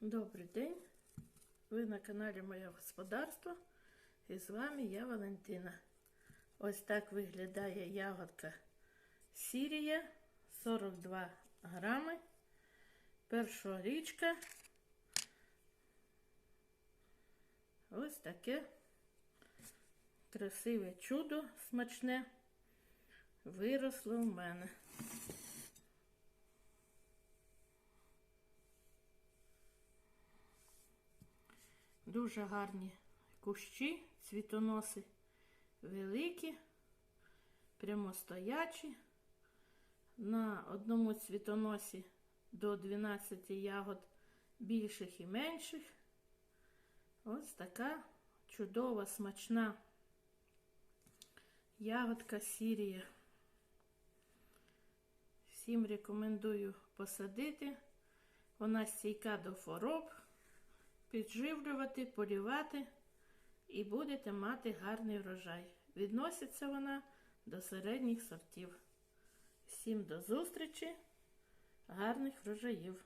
Добрий день! Ви на каналі Моє Господарство і з вами я Валентина. Ось так виглядає ягодка Сірія 42 грами. Перша річка. Ось таке красиве чудо смачне виросло в мене. Дуже гарні кущі, цвітоноси великі, прямостоячі. На одному цвітоносі до 12 ягод більших і менших. Ось така чудова, смачна ягодка Сірія. Всім рекомендую посадити. Вона стійка до хвороб підживлювати, полівати і будете мати гарний врожай. Відноситься вона до середніх сортів. Всім до зустрічі, гарних врожаїв!